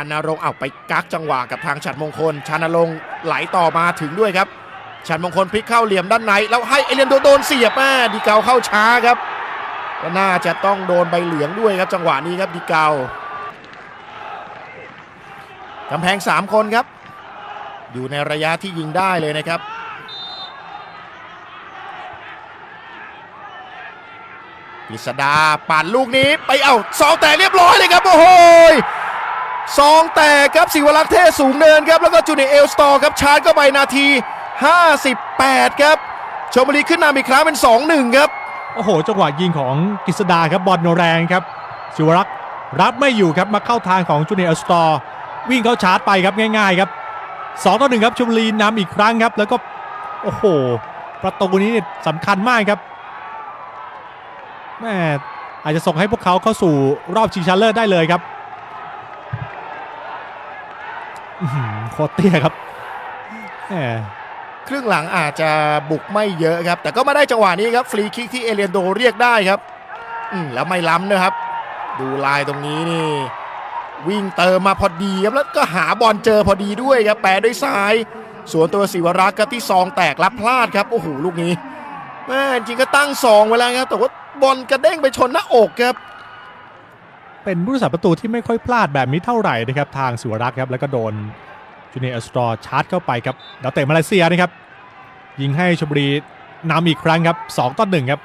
ชานารงเอาไปกักจังหวะกับทางฉัดมงคล ชานารงไหลต่อมาถึงด้วยครับ ฉัดมงคลพลิกเข้าเหลี่ยมด้านใน แล้วให้เอเลียนโดโดนเสียบแมาดีเกาเข้าช้าครับก็น่าจะต้องโดนใบเหลืองด้วยครับจังหวะนี้ครับดีเกากำแพง 3 คนครับ อยู่ในระยะที่ยิงได้เลยนะครับกฤษดาปั่นลูกนี้ไปเอาซองแตกเรียบร้อยเลยครับ โอ้โห ซองแตกครับสิวรักษ์เทศสูงเนินครับ แล้วก็จูเนียเอลสตอร์ครับชาร์จเข้าไปนาที 58 ครับชมบุรีขึ้นนำอีกครั้งเป็น 2-1 ครับ โอ้โห จังหวะยิงของกฤษดาครับบอลแรงครับศิวรักษ์รับไม่อยู่ครับมาเข้าทางของจูเนียร์สตอร์วิ่งเข้าชาร์จไปครับง่ายๆครับ2ต่อ1ครับชมบุรีนำอีกครั้งครับ แล้วก็โอ้โห ประตูนี้เนี่ยสำคัญมากครับแม่อาจจะส่งให้พวกเขาเข้าสู่รอบชิงชนะเลิศได้เลยครับอื้อหือ โคตรเตี้ยครับแหมครึ่งหลังอาจจะบุกไม่เยอะครับ แต่ก็มาได้จังหวะนี้ครับฟรีคิกที่เอเลียนโดเรียกได้ครับ อืมแล้วไม่ล้ำนะครับ ดูลายตรงนี้นี่ วิ่งเติมมาพอดีครับแล้วก็หาบอลเจอพอดีด้วยครับแปรด้วยซ้ายส่วนตัวศิวรักษ์ครับที่ซองแตกรับพลาดครับโอ้โหลูกนี้แม่จริงก็ตั้งซองไว้แล้วครับแต่ว่าบอลกระเด้งไปชนหน้าอกครับ เป็นผู้รักษาประตูที่ไม่ค่อยพลาดแบบนี้เท่าไหร่นะครับทางสิวรักษ์ครับแล้วก็โดนจูเนียร์สตรอชาร์จเข้าไปครับดาวเตะมาเลเซียนะครับยิงให้ชมบุรีนำอีกครั้งครับ2ต่อ1ครับ